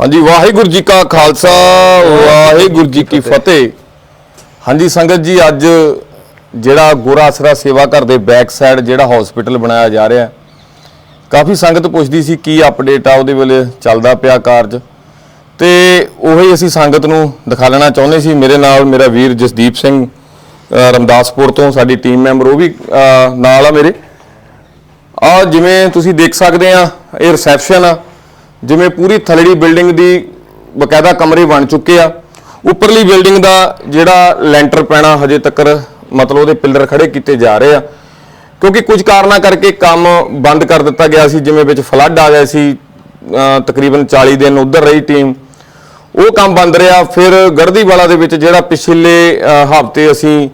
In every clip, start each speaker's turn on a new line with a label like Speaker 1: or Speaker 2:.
Speaker 1: ਹਾਂਜੀ, ਵਾਹਿਗੁਰੂ ਜੀ ਕਾ ਖਾਲਸਾ, ਵਾਹਿਗੁਰੂ ਜੀ ਕੀ ਫਤਿਹ। ਹਾਂਜੀ, ਸੰਗਤ ਜੀ, ਅੱਜ ਜਿਹੜਾ ਗੋਰਾ ਸੇਵਾ ਘਰ ਦੇ ਬੈਕ ਸਾਈਡ ਜਿਹੜਾ ਹਸਪੀਟਲ ਬਣਾਇਆ ਜਾ ਰਿਹਾ ਕਾਫੀ ਸੰਗਤ ਪੁੱਛਦੀ ਸੀ ਕੀ ਅਪਡੇਟ ਆ ਉਹਦੇ ਵੇਲੇ, ਚੱਲਦਾ ਪਿਆ ਕਾਰਜ। ਤੇ ਉਹੀ ਅਸੀਂ ਸੰਗਤ ਨੂੰ ਦਿਖਾਉਣਾ ਚਾਹੁੰਦੇ ਸੀ, ਮੇਰੇ ਨਾਲ ਮੇਰਾ ਵੀਰ ਜਸਦੀਪ ਸਿੰਘ ਰਮਦਾਸਪੁਰ ਤੋਂ ਸਾਡੀ ਟੀਮ ਮੈਂਬਰ ਉਹ ਵੀ ਨਾਲ ਆ ਮੇਰੇ। ਆ, ਜਿਵੇਂ ਤੁਸੀਂ ਦੇਖ ਸਕਦੇ ਆ, ਇਹ ਰਿਸੈਪਸ਼ਨ ਆ। ਜਿਵੇਂ ਪੂਰੀ ਥਲੜੀ ਬਿਲਡਿੰਗ ਦੀ ਬਕਾਇਦਾ ਕਮਰੇ ਬਣ ਚੁੱਕੇ ਆ। ਉੱਪਰਲੀ ਬਿਲਡਿੰਗ ਦਾ ਜਿਹੜਾ ਲੈਂਟਰ ਪੈਣਾ ਹਜੇ ਤੱਕ ਮਤਲਬ ਉਹਦੇ ਪਿੱਲਰ ਖੜੇ ਕੀਤੇ ਜਾ ਰਹੇ ਆ। ਕਿਉਂਕਿ ਕੁਝ ਕਾਰਨਾਂ ਕਰਕੇ ਕੰਮ ਬੰਦ ਕਰ ਦਿੱਤਾ ਗਿਆ ਸੀ, ਜਿਵੇਂ ਵਿੱਚ ਫਲੱਡ ਆ ਗਿਆ ਸੀ ਤਕਰੀਬਨ 40 ਦਿਨ ਉਧਰ ਰਹੀ ਟੀਮ। ਉਹ ਕੰਮ ਬੰਦ ਰਿਹਾ। ਫਿਰ ਗੜਦੀਵਾਲਾ ਦੇ ਵਿੱਚ ਜਿਹੜਾ ਪਿਛਲੇ ਹਫ਼ਤੇ ਅਸੀਂ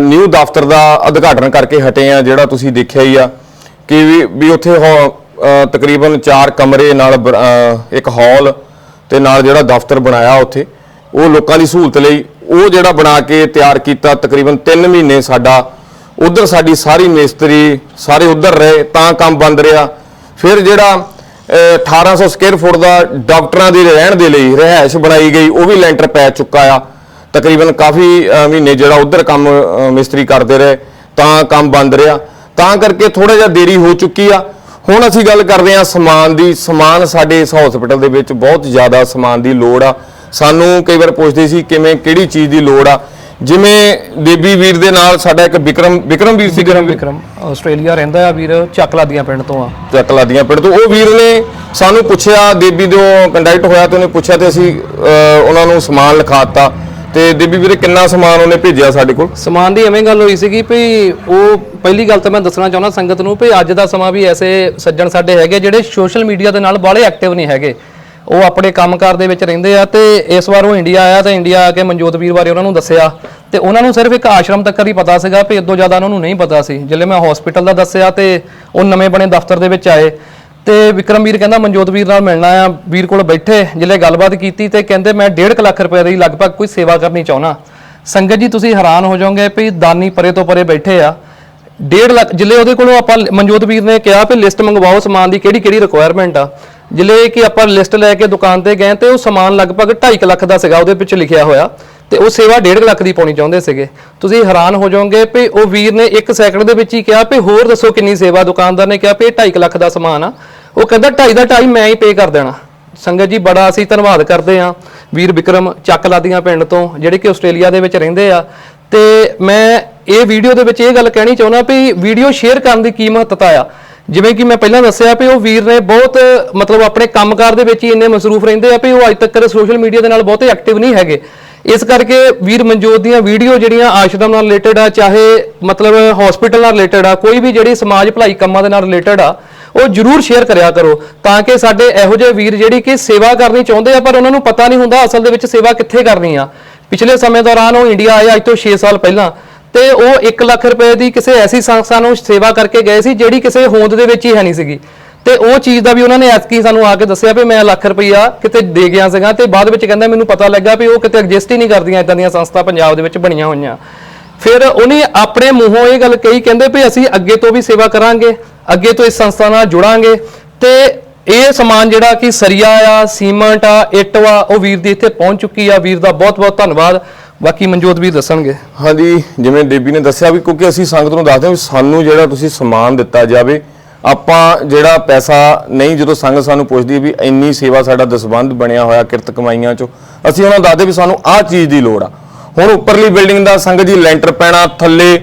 Speaker 1: ਨਿਊ ਦਫ਼ਤਰ ਦਾ ਉਦਘਾਟਨ ਕਰਕੇ ਹਟੇ ਆ, ਜਿਹੜਾ ਤੁਸੀਂ ਦੇਖਿਆ ਹੀ ਆ ਕਿ ਵੀ ਉੱਥੇ ਹੋ- ਤਕਰੀਬਨ 4 ਕਮਰੇ ਨਾਲ ਇੱਕ ਹਾਲ ਤੇ ਨਾਲ ਜਿਹੜਾ ਦਫ਼ਤਰ ਬਣਾਇਆ ਉੱਥੇ, ਉਹ ਲੋਕਾਂ ਦੀ ਸਹੂਲਤ ਲਈ ਉਹ ਜਿਹੜਾ ਬਣਾ ਕੇ ਤਿਆਰ ਕੀਤਾ ਤਕਰੀਬਨ 3 ਮਹੀਨੇ ਸਾਡਾ, ਉਧਰ ਸਾਡੀ ਸਾਰੀ ਮਿਸਤਰੀ ਸਾਰੇ ਉਧਰ ਰਹੇ, ਤਾਂ ਕੰਮ ਬੰਦ ਰਿਹਾ। ਫਿਰ ਜਿਹੜਾ 1800 ਸਕੁਅਰ ਫੁੱਟ ਦਾ ਡਾਕਟਰਾਂ ਦੇ ਰਹਿਣ ਦੇ ਲਈ ਰਹਿائش ਬਣਾਈ ਗਈ, ਉਹ ਵੀ ਲੈਂਟਰ ਪੈ ਚੁੱਕਾ ਆ। ਤਕਰੀਬਨ ਕਾਫੀ ਮਹੀਨੇ ਜਿਹੜਾ ਉਧਰ ਕੰਮ ਮਿਸਤਰੀ ਕਰਦੇ ਰਹੇ, ਤਾਂ ਕੰਮ ਬੰਦ ਰਿਹਾ। ਤਾਂ ਕਰਕੇ ਥੋੜਾ ਜਿਹਾ ਦੇਰੀ ਹੋ ਚੁੱਕੀ ਆ। ਹੁਣ ਅਸੀਂ ਗੱਲ ਕਰਦੇ ਆ ਸਮਾਨ ਦੀ। ਸਮਾਨ ਸਾਡੇ ਇਸ ਹਸਪੀਟਲ ਦੇ ਵਿੱਚ ਬਹੁਤ ਜ਼ਿਆਦਾ ਸਮਾਨ ਦੀ ਲੋੜ ਆ। ਸਾਨੂੰ ਕਈ ਵਾਰ ਪੁੱਛਦੇ ਸੀ ਕਿਵੇਂ ਕਿਹੜੀ ਚੀਜ਼ ਦੀ ਲੋੜ ਆ। ਜਿਵੇਂ ਦੇਬੀ ਵੀਰ ਦੇ ਨਾਲ ਸਾਡਾ ਇੱਕ ਵਿਕਰਮ ਵਿਕਰਮ ਵੀਰ ਸੀ
Speaker 2: ਵਿਕਰਮ ਵਿਕਰਮ। ਆਸਟ੍ਰੇਲੀਆ ਰਹਿੰਦਾ ਆ ਵੀਰ ਚੱਕਲਾਦੀਆਂ ਪਿੰਡ ਤੋਂ ਆ।
Speaker 1: ਚੱਕ ਲਾਦੀਆਂ ਪਿੰਡ ਤੋਂ। ਉਹ ਵੀਰ ਨੇ ਸਾਨੂੰ ਪੁੱਛਿਆ ਦੇਬੀ ਤੋਂ ਕੰਟੈਕਟ ਹੋਇਆ ਤੇ ਉਹਨੇ ਪੁੱਛਿਆ ਤੇ ਅਸੀਂ ਉਹਨਾਂ ਨੂੰ ਸਮਾਨ ਲਿਖਾਤਾ ਤੇ ਦੇਬੀ ਵੀਰੇ, ਕਿੰਨਾ ਸਮਾਨ ਉਹਨੇ ਭੇਜਿਆ ਸਾਡੇ ਕੋਲ?
Speaker 2: ਸਮਾਨ ਦੀ ਐਵੇਂ ਗੱਲ ਹੋਈ ਸੀਗੀ ਵੀ ਉਹ ਪਹਿਲੀ ਗੱਲ ਤਾਂ ਮੈਂ ਦੱਸਣਾ ਚਾਹੁੰਦਾ ਸੰਗਤ ਨੂੰ ਵੀ ਅੱਜ ਦਾ ਸਮਾਂ ਵੀ ਐਸੇ ਸੱਜਣ ਸਾਡੇ ਹੈਗੇ ਜਿਹੜੇ ਸੋਸ਼ਲ ਮੀਡੀਆ ਦੇ ਨਾਲ ਬਾਹਲੇ ਐਕਟਿਵ ਨਹੀਂ ਹੈਗੇ। ਉਹ ਆਪਣੇ ਕੰਮਕਾਰ ਦੇ ਵਿੱਚ ਰਹਿੰਦੇ ਆ ਤੇ ਇਸ ਵਾਰ ਉਹ ਇੰਡੀਆ ਆਇਆ ਤੇ ਇੰਡੀਆ ਆ ਕੇ ਮਨਜੋਤ ਵੀਰ ਬਾਰੇ ਉਹਨਾਂ ਨੂੰ ਦੱਸਿਆ। ਤੇ ਉਹਨਾਂ ਨੂੰ ਸਿਰਫ ਇੱਕ ਆਸ਼ਰਮ ਤੱਕ ਹੀ ਪਤਾ ਸੀਗਾ ਵੀ ਇਦੋਂ ਜ਼ਿਆਦਾ ਉਹਨਾਂ ਨੂੰ ਨਹੀਂ ਪਤਾ ਸੀ। ਜਿੱਲੇ ਮੈਂ ਹਸਪੀਟਲ ਦਾ ਦੱਸਿਆ ਤੇ ਉਹ ਨਵੇਂ ਬਣੇ ਦਫ਼ਤਰ ਦੇ ਵਿੱਚ ਆਏ। ਤੇ ਵਿਕਰਮ ਵੀਰ ਕਹਿੰਦਾ ਮਨਜੋਤ ਵੀਰ ਨਾਲ ਮਿਲਣਾ ਆ ਵੀਰ ਕੋਲ ਬੈਠੇ ਜਿੱਲੇ ਗੱਲਬਾਤ ਕੀਤੀ ਤੇ ਕਹਿੰਦੇ, ਮੈਂ 1.5 ਲੱਖ ਰੁਪਏ ਦੀ ਲਗਭਗ ਕੋਈ ਸੇਵਾ ਕਰਨੀ ਚਾਹੁੰਦਾ। ਸੰਗਤ ਜੀ, ਤੁਸੀਂ ਹੈਰਾਨ ਹੋ ਜਾਓਗੇ ਵੀ ਦਾਨੀ ਪਰੇ ਤੋਂ ਪਰੇ ਬੈਠੇ ਆ। 1.5 ਲੱਖ ਜਿੱਲੇ ਉਹਦੇ ਕੋਲੋਂ ਆਪਾਂ ਮਨਜੋਤ ਵੀਰ ਨੇ ਕਿਹਾ ਵੀ ਲਿਸਟ ਮੰਗਵਾਓ ਸਮਾਨ ਦੀ ਕਿਹੜੀ ਕਿਹੜੀ ਰਿਕੁਆਇਰਮੈਂਟ ਆ ਜਿੱਲੇ ਕਿ ਆਪਾਂ ਲਿਸਟ ਲੈ ਕੇ ਦੁਕਾਨ ਤੇ ਗਏ ਤੇ ਉਹ ਸਮਾਨ ਲਗਭਗ 2.5 ਲੱਖ ਦਾ ਸੀਗਾ, ਉਹਦੇ ਵਿੱਚ ਲਿਖਿਆ ਹੋਇਆ। ਤੇ ਉਹ ਸੇਵਾ 1.5 ਲੱਖ ਦੀ ਪਾਉਣੀ ਚਾਹੁੰਦੇ ਸੀਗੇ। ਤੁਸੀਂ ਹੈਰਾਨ ਹੋ ਜਾਓਗੇ ਵੀ ਉਹ ਵੀਰ ਨੇ 1 ਸੈਕਿੰਡ ਦੇ ਵਿੱਚ ਹੀ ਕਿਹਾ ਵੀ ਹੋਰ ਦੱਸੋ ਕਿੰਨੀ ਸੇਵਾ ਦੁਕਾਨਦਾਰ ਨੇ ਕਿਹਾ ਵੀ ਇਹ 2.5 ਲੱਖ ਦਾ ਸਮਾਨ ਆ। ਉਹ ਕਹਿੰਦਾ ਢਾਈ ਦਾ ਢਾਈ ਮੈਂ ਹੀ ਪੇ ਕਰ ਦੇਣਾ। ਸੰਗਤ ਜੀ, ਬੜਾ ਅਸੀਂ ਧੰਨਵਾਦ ਕਰਦੇ ਆ ਵੀਰ ਵਿਕਰਮ ਚੱਕ ਲਾਦੀਆਂ ਪਿੰਡ ਤੋਂ, ਜਿਹੜੇ ਕਿ ਆਸਟ੍ਰੇਲੀਆ ਦੇ ਵਿੱਚ ਰਹਿੰਦੇ ਆ। ਤੇ ਮੈਂ ਇਹ ਵੀਡੀਓ ਦੇ ਵਿੱਚ ਇਹ ਗੱਲ ਕਹਿਣੀ ਚਾਹੁੰਦਾ ਵੀ ਵੀਡੀਓ ਸ਼ੇਅਰ ਕਰਨ ਦੀ ਕੀ ਮਹੱਤਤਾ ਆ। ਜਿਵੇਂ ਕਿ ਮੈਂ ਪਹਿਲਾਂ ਦੱਸਿਆ ਵੀ ਉਹ ਵੀਰ ਨੇ ਬਹੁਤ, ਮਤਲਬ ਆਪਣੇ ਕੰਮਕਾਰ ਦੇ ਵਿੱਚ ਹੀ ਇੰਨੇ ਮਸਰੂਫ ਰਹਿੰਦੇ ਆ ਵੀ ਉਹ ਅੱਜ ਤੱਕ ਸੋਸ਼ਲ ਮੀਡੀਆ ਦੇ ਨਾਲ ਬਹੁਤੇ ਐਕਟਿਵ ਨਹੀਂ ਹੈਗੇ। ਇਸ ਕਰਕੇ ਵੀਰ ਮਨਜੋਤ ਦੀਆਂ ਵੀਡੀਓ ਜਿਹੜੀਆਂ ਆਸ਼ਰਮ ਨਾਲ ਰਿਲੇਟਡ ਆ, ਚਾਹੇ ਮਤਲਬ ਹਸਪੀਟਲ ਨਾਲ ਰਿਲੇਟਡ ਆ, ਕੋਈ ਵੀ ਜਿਹੜੀ ਸਮਾਜ ਭਲਾਈ ਕੰਮਾਂ ਦੇ ਨਾਲ ਰਿਲੇਟਡ ਆ ਉਹ ਜਰੂਰ ਸ਼ੇਅਰ ਕਰਿਆ ਕਰੋ ਤਾਂ ਕਿ ਸਾਡੇ ਇਹੋ ਜਿਹੇ ਵੀਰ ਜਿਹੜੀ ਕਿ ਸੇਵਾ ਕਰਨੀ ਚਾਹੁੰਦੇ ਆ, ਪਰ ਉਹਨਾਂ ਨੂੰ ਪਤਾ ਨਹੀਂ ਹੁੰਦਾ ਅਸਲ ਦੇ ਵਿੱਚ ਸੇਵਾ ਕਿੱਥੇ ਕਰਨੀ ਆ। ਪਿਛਲੇ ਸਮੇਂ ਦੌਰਾਨ ਉਹ ਇੰਡੀਆ ਆਏ, ਅੱਜ ਤੋਂ 6 ਸਾਲ ਪਹਿਲਾਂ। ਤੇ ਉਹ 1 ਲੱਖ ਰੁਪਏ ਦੀ ਕਿਸੇ ਐਸੀ ਸੰਸਥਾ ਨੂੰ ਸੇਵਾ ਕਰਕੇ ਗਏ ਸੀ, ਜਿਹੜੀ ਕਿਸੇ ਹੋਂਦ ਦੇ ਵਿੱਚ ਹੀ ਹੈ ਨਹੀਂ ਸੀਗੀ। ਤੇ ਉਹ ਚੀਜ਼ ਦਾ ਵੀ ਉਹਨਾਂ ਨੇ ਐਤਕੀ ਸਾਨੂੰ ਆ ਕੇ ਦੱਸਿਆ ਵੀ ਮੈਂ ਲੱਖ ਰੁਪਈਆ ਕਿਤੇ ਦੇ ਗਿਆ ਸੀਗਾ ਤੇ ਬਾਅਦ ਵਿੱਚ ਕਹਿੰਦਾ ਮੈਨੂੰ ਪਤਾ ਲੱਗਾ ਵੀ ਉਹ ਕਿਤੇ ਐਗਜ਼ਿਸਟ ਹੀ ਨਹੀਂ ਕਰਦੀਆਂ ਇਦਾਂ ਦੀਆਂ ਸੰਸਥਾ ਪੰਜਾਬ ਦੇ ਵਿੱਚ ਬਣੀਆਂ ਹੋਈਆਂ। ਫਿਰ ਉਹਨੇ ਆਪਣੇ ਮੂੰਹੋਂ ਇਹ ਗੱਲ ਕਹੀ, ਕਹਿੰਦੇ ਵੀ ਅਸੀਂ ਅੱਗੇ ਤੋਂ ਵੀ ਸੇਵਾ ਕਰਾਂਗੇ। ਅੱਗੇ ਤੋਂ ਇਸ ਸੰਸਥਾ ਨਾਲ ਜੁੜਾਂਗੇ। ਤੇ ਇਹ ਸਮਾਨ ਜਿਹੜਾ ਕਿ ਸਰੀਆ ਆ, ਸੀਮੈਂਟ ਆ, ਇੱਟ ਆ ਉਹ ਵੀਰ ਦੀ ਇੱਥੇ ਪਹੁੰਚ ਚੁੱਕੀ ਆ। ਵੀਰ ਦਾ ਬਹੁਤ ਬਹੁਤ ਧੰਨਵਾਦ। ਬਾਕੀ ਮਨਜੋਤ ਵੀਰ ਦੱਸਣਗੇ।
Speaker 1: ਹਾਂਜੀ, ਜਿਵੇਂ ਦੇਬੀ ਨੇ ਦੱਸਿਆ ਵੀ ਕਿਉਂਕਿ ਅਸੀਂ ਸੰਗਤ ਨੂੰ ਦੱਸਦੇ ਹਾਂ ਵੀ ਸਾਨੂੰ ਜਿਹੜਾ ਤੁਸੀਂ ਸਮਾਨ ਦਿੱਤਾ ਜਾਵੇ, ਆਪਾਂ ਜਿਹੜਾ ਪੈਸਾ ਨਹੀਂ ਜਦੋਂ ਸੰਗਤ ਸਾਨੂੰ ਪੁੱਛਦੀ ਵੀ ਇੰਨੀ ਸੇਵਾ ਸਾਡਾ ਦਸਬੰਧ ਬਣਿਆ ਹੋਇਆ ਕਿਰਤ ਕਮਾਈਆਂ ਚੋਂ, ਅਸੀਂ ਉਹਨਾਂ ਨੂੰ ਦੱਸਦੇ ਵੀ ਸਾਨੂੰ ਆਹ ਚੀਜ਼ ਦੀ ਲੋੜ ਆ। ਹੁਣ ਉੱਪਰਲੀ ਬਿਲਡਿੰਗ ਦਾ ਸੰਗਤ ਜੀ ਲੈਂਟਰ ਪੈਣਾ, ਥੱਲੇ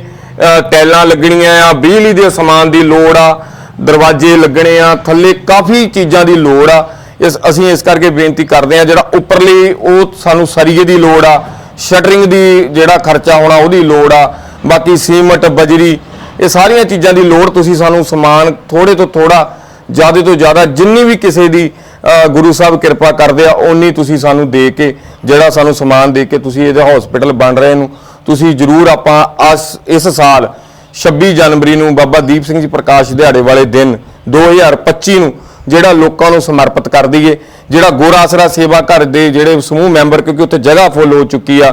Speaker 1: ਟੈਲਾਂ ਲੱਗਣੀਆਂ ਆ, ਬਿਜਲੀ ਦੇ ਸਮਾਨ ਦੀ ਲੋੜ ਆ, ਦਰਵਾਜ਼ੇ ਲੱਗਣੇ ਆ, ਥੱਲੇ ਕਾਫੀ ਚੀਜ਼ਾਂ ਦੀ ਲੋੜ ਆ। ਇਸ, ਅਸੀਂ ਇਸ ਕਰਕੇ ਬੇਨਤੀ ਕਰਦੇ ਆ, ਜਿਹੜਾ ਉੱਪਰਲੀ ਉਹ ਸਾਨੂੰ ਸਰੀਏ ਦੀ ਲੋੜ ਆ, ਸ਼ਟਰਿੰਗ ਦੀ ਜਿਹੜਾ ਖਰਚਾ ਹੋਣਾ ਉਹਦੀ ਲੋੜ ਆ, ਬਾਕੀ ਸੀਮਟ, ਬਜਰੀ, ਇਹ ਸਾਰੀਆਂ ਚੀਜ਼ਾਂ ਦੀ ਲੋੜ ਤੁਸੀਂ ਸਾਨੂੰ ਸਮਾਨ ਥੋੜੇ ਤੋਂ ਥੋੜਾ ਜ਼ਿਆਦਾ ਤੋਂ ਜ਼ਿਆਦਾ ਜਿੰਨੀ ਵੀ ਕਿਸੇ ਦੀ ਗੁਰੂ ਸਾਹਿਬ ਕਿਰਪਾ ਕਰਦੇ ਆ, ਓਨੀ ਤੁਸੀਂ ਸਾਨੂੰ ਦੇ ਕੇ, ਜਿਹੜਾ ਸਾਨੂੰ ਸਮਾਨ ਦੇ ਕੇ ਤੁਸੀਂ ਇਹਦੇ ਹਸਪੀਟਲ ਬਣ ਰਹੇ ਨੂੰ ਤੁਸੀਂ ਜਰੂਰ ਆਪਾਂ ਅਸ- ਇਸ ਸਾਲ 26 ਜਨਵਰੀ ਨੂੰ ਬਾਬਾ ਦੀਪ ਸਿੰਘ ਜੀ ਪ੍ਰਕਾਸ਼ ਦਿਹਾੜੇ ਵਾਲੇ ਦਿਨ 2025 ਨੂੰ ਜਿਹੜਾ ਲੋਕਾਂ ਨੂੰ ਸਮਰਪਿਤ ਕਰ ਦਈਏ, ਜਿਹੜਾ ਗੋਰਾ ਆਸਰਾ ਸੇਵਾ ਘਰ ਦੇ ਜਿਹੜੇ ਸਮੂਹ ਮੈਂਬਰ, ਕਿਉਂਕਿ ਉੱਥੇ ਜਗ੍ਹਾ ਫੁੱਲ ਹੋ ਚੁੱਕੀ ਆ,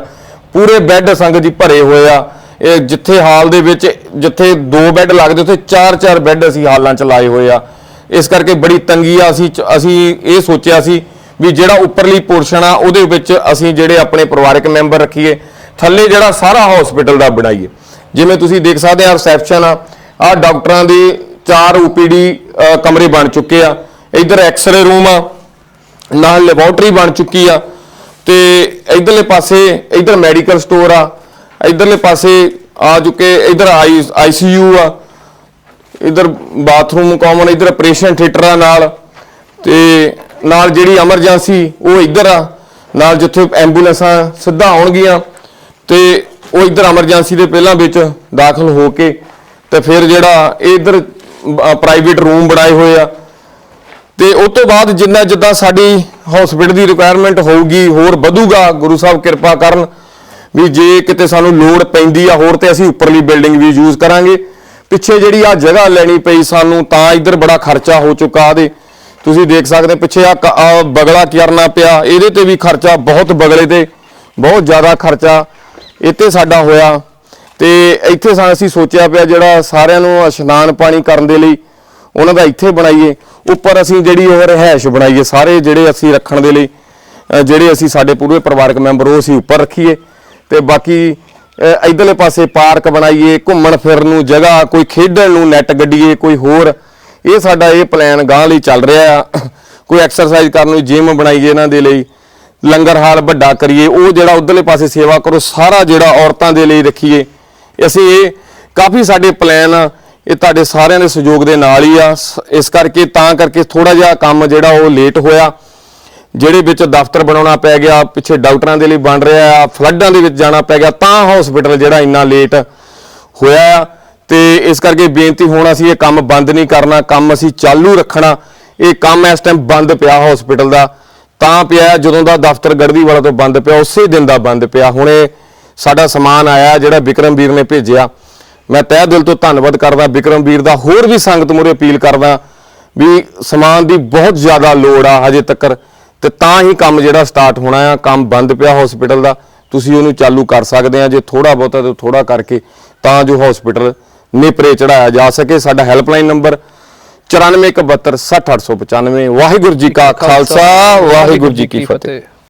Speaker 1: ਪੂਰੇ ਬੈੱਡ ਸੰਗਤ ਜੀ ਭਰੇ ਹੋਏ ਆ, ਇਹ ਜਿੱਥੇ ਹਾਲ ਦੇ ਵਿੱਚ, ਜਿੱਥੇ ਦੋ ਬੈੱਡ ਲੱਗਦੇ, ਉੱਥੇ ਚਾਰ ਚਾਰ ਬੈੱਡ ਅਸੀਂ ਹਾਲਾਂ ਚ ਲਾਏ ਹੋਏ ਆ। ਇਸ ਕਰਕੇ ਬੜੀ ਤੰਗੀ ਆ, ਅਸੀਂ ਚ- ਅਸੀਂ ਇਹ ਸੋਚਿਆ ਸੀ ਵੀ ਜਿਹੜਾ ਉੱਪਰਲੀ ਪੋਰਸ਼ਨ ਆ, ਉਹਦੇ ਵਿੱਚ ਅਸੀਂ ਜਿਹੜੇ ਆਪਣੇ ਪਰਿਵਾਰਕ ਮੈਂਬਰ ਰੱਖੀਏ ਥੱਲੇ ਜਿਹੜਾ ਸਾਰਾ ਹਸਪੀਟਲ ਦਾ ਬਣਾਈਏ ਜਿਵੇਂ ਤੁਸੀਂ ਦੇਖ ਸਕਦੇ ਆ ਰਿਸੈਪਸ਼ਨ ਆ ਆ ਡਾਕਟਰਾਂ ਦੇ ਚਾਰ ਓਪੀਡੀ ਕਮਰੇ ਬਣ ਚੁੱਕੇ ਆ। ਇੱਧਰ ਐਕਸ-ਰੇ ਰੂਮ ਆ, ਨਾਲ ਲੈਬੋਰਟਰੀ ਬਣ ਚੁੱਕੀ ਆ। ਤੇ ਇਧਰਲੇ ਪਾਸੇ ਇਧਰ ਮੈਡੀਕਲ ਸਟੋਰ ਆ, ਇਧਰਲੇ ਪਾਸੇ ਆ ਚੁੱਕੇ, ਇਧਰ ਆਈਸੀਯੂ ਆ। ਇਧਰ ਬਾਥਰੂਮ ਕਾਮਨ ਇਧਰ ਆਪਰੇਸ਼ਨ ਥੀਏਟਰ ਆ ਨਾਲ। ਤੇ ਨਾਲ ਜਿਹੜੀ ਐਮਰਜੈਂਸੀ ਉਹ ਇਧਰ ਆ। ਨਾਲ ਜਿੱਥੇ ਐਂਬੂਲੈਂਸਾਂ ਸਿੱਧਾ ਆਉਣਗੀਆਂ। ਤੇ ਉਹ ਇੱਧਰ ਐਮਰਜੈਂਸੀ ਦੇ ਪਹਿਲਾਂ ਵਿੱਚ ਦਾਖਲ ਹੋ ਕੇ ਤੇ ਫਿਰ ਜਿਹੜਾ ਇੱਧਰ ਪ੍ਰਾਈਵੇਟ ਰੂਮ ਬਣਾਏ ਹੋਏ ਆ। ਤੇ ਉਸ ਤੋਂ ਬਾਅਦ ਜਿੰਨਾ ਜਿੱਦਾਂ ਸਾਡੀ ਹਸਪੀਟਲ ਦੀ ਰਿਕੁਆਇਰਮੈਂਟ ਹੋਊਗੀ, ਹੋਰ ਵਧੂਗਾ, ਗੁਰੂ ਸਾਹਿਬ ਕਿਰਪਾ ਕਰਨ ਵੀ ਜੇ ਕਿਤੇ ਸਾਨੂੰ ਲੋੜ ਪੈਂਦੀ ਆ ਹੋਰ ਤੇ ਅਸੀਂ ਉੱਪਰਲੀ ਬਿਲਡਿੰਗ ਵੀ ਯੂਜ਼ ਕਰਾਂਗੇ। ਪਿੱਛੇ ਜਿਹੜੀ ਆ ਜਗ੍ਹਾ ਲੈਣੀ ਪਈ ਸਾਨੂੰ ਤਾਂ ਇੱਧਰ ਬੜਾ ਖਰਚਾ ਹੋ ਚੁੱਕਾ ਦੇ। ਤੁਸੀਂ ਦੇਖ ਸਕਦੇ ਪਿੱਛੇ ਆ ਕ- ਬਗਲਾ ਕਰਨਾ ਪਿਆ, ਇਹਦੇ ਤੇ ਵੀ ਖਰਚਾ ਬਹੁਤ ਬਗਲੇ ਤੇ, ਬਹੁਤ ਜ਼ਿਆਦਾ ਖਰਚਾ। ਇੱਥੇ ਸਾਡਾ ਹੋਇਆ। ਤੇ ਇੱਥੇ ਅਸੀਂ ਸੋਚਿਆ ਪਿਆ ਜਿਹੜਾ ਸਾਰਿਆਂ ਨੂੰ ਇਸ਼ਨਾਨ ਪਾਣੀ ਕਰਨ ਦੇ ਲਈ, ਉਹਨਾਂ ਦਾ ਇੱਥੇ ਬਣਾਈਏ। ਉੱਪਰ ਅਸੀਂ ਜਿਹੜੀ ਉਹ ਰਹਿائش ਬਣਾਈਏ, ਸਾਰੇ ਜਿਹੜੇ ਅਸੀਂ ਰੱਖਣ ਦੇ ਲਈ ਜਿਹੜੇ ਅਸੀਂ ਸਾਡੇ ਪੂਰੇ ਪਰਿਵਾਰਕ ਮੈਂਬਰ ਉਹ ਅਸੀਂ ਉੱਪਰ ਰੱਖੀਏ। ਤੇ ਬਾਕੀ ਇਧਰਲੇ ਪਾਸੇ ਪਾਰਕ ਬਣਾਈਏ, ਘੁੰਮਣ ਫਿਰਨ ਨੂੰ ਜਗ੍ਹਾ, ਕੋਈ ਖੇਡਣ ਨੂੰ ਨੈਟ ਗੱਡੀਏ, ਕੋਈ ਹੋਰ। ਇਹ ਸਾਡਾ ਇਹ ਪਲਾਨ ਗਾਂ ਲਈ ਚੱਲ ਰਿਹਾ। ਆ ਕੋਈ ਐਕਸਰਸਾਈਜ਼ ਕਰਨ ਨੂੰ ਜਿਮ ਬਣਾਈਏ ਇਹਨਾਂ ਦੇ ਲਈ। ਲੰਗਰ ਹਾਲ ਵੱਡਾ ਕਰੀਏ, ਉਹ ਜਿਹੜਾ ਉਧਰਲੇ ਪਾਸੇ ਸੇਵਾ ਕਰੋ, ਸਾਰਾ ਜਿਹੜਾ ਔਰਤਾਂ ਦੇ ਲਈ ਰੱਖੀਏ। ਅਸੀਂ ਇਹ ਕਾਫੀ ਸਾਡੇ ਪਲਾਨ ਇਹ ਤੁਹਾਡੇ ਸਾਰਿਆਂ ਦੇ ਸਹਿਯੋਗ ਦੇ ਨਾਲ ਹੀ ਆ। ਸ- ਇਸ ਕਰਕੇ, ਤਾਂ ਕਰਕੇ ਥੋੜਾ ਜਿਹਾ ਕੰਮ ਜਿਹੜਾ ਉਹ ਲੇਟ ਹੋਇਆ, ਜਿਹੜੇ ਵਿੱਚ ਦਫ਼ਤਰ ਬਣਾਉਣਾ ਪੈ ਗਿਆ, ਪਿੱਛੇ ਡਾਕਟਰਾਂ ਦੇ ਲਈ ਬਣ ਰਿਹਾ ਆ, ਫਲੱਡਾਂ ਦੇ ਵਿੱਚ ਜਾਣਾ ਪੈ ਗਿਆ, ਤਾਂ ਹਸਪੀਟਲ ਜਿਹੜਾ ਇੰਨਾ ਲੇਟ ਹੋਇਆ ਆ। ਤੇ ਇਸ ਕਰਕੇ ਬੇਨਤੀ, ਹੋਣਾ ਸੀ ਇਹ ਕੰਮ ਬੰਦ ਨਹੀਂ ਕਰਨਾ, ਕੰਮ ਅਸੀਂ ਚਾਲੂ ਰੱਖਣਾ। ਇਹ ਕੰਮ ਇਸ ਟਾਈਮ ਬੰਦ ਪਿਆ ਹਸਪੀਟਲ ਦਾ। ਤਾਂ ਪਿਆ ਜਦੋਂ ਦਾ ਦਫ਼ਤਰ ਗੜਦੀ ਵਾਲਾ ਤੋਂ ਬੰਦ ਪਿਆ, ਉਸੇ ਦਿਨ ਦਾ ਬੰਦ ਪਿਆ। ਹੁਣੇ ਸਾਡਾ ਸਮਾਨ ਆਇਆ, ਜਿਹੜਾ ਵਿਕਰਮ ਨੇ ਭੇਜਿਆ। ਮੈਂ ਤਹਿ ਦਿਲ ਤੋਂ ਧੰਨਵਾਦ ਕਰਦਾ ਵਿਕਰਮਵੀਰ ਦਾ ਹੋਰ ਵੀ ਸੰਗਤ ਮੂਹਰੇ ਅਪੀਲ ਕਰਦਾ ਵੀ ਸਮਾਨ ਦੀ ਬਹੁਤ ਜ਼ਿਆਦਾ ਲੋੜ ਆ ਹਜੇ ਤੱਕ ਤੇ ਤਾਂ ਹੀ ਕੰਮ ਜਿਹੜਾ ਸਟਾਰਟ ਹੋਣਾ ਆ, ਕੰਮ ਬੰਦ ਪਿਆ ਹਸਪੀਟਲ ਦਾ। ਤੁਸੀਂ ਉਹਨੂੰ ਚਾਲੂ ਕਰ ਸਕਦੇ ਆ, ਜੇ ਥੋੜਾ ਬਹੁਤਾ ਤੇ ਥੋੜਾ ਕਰਕੇ ਤਾਂ ਜੋ ਹਸਪੀਟਲ ਨੇਪਰੇ ਚੜਾਇਆ ਜਾ ਸਕੇ। ਸਾਡਾ ਹੈਲਪਲਾਈਨ ਨੰਬਰ 9417 60895 ਵਾਹਿਗੁਰੂ ਜੀ ਕਾ ਖਾਲਸਾ ਵਾਹਿਗੁਰੂ ਜੀ ਕੀ ਫਤਿਹ।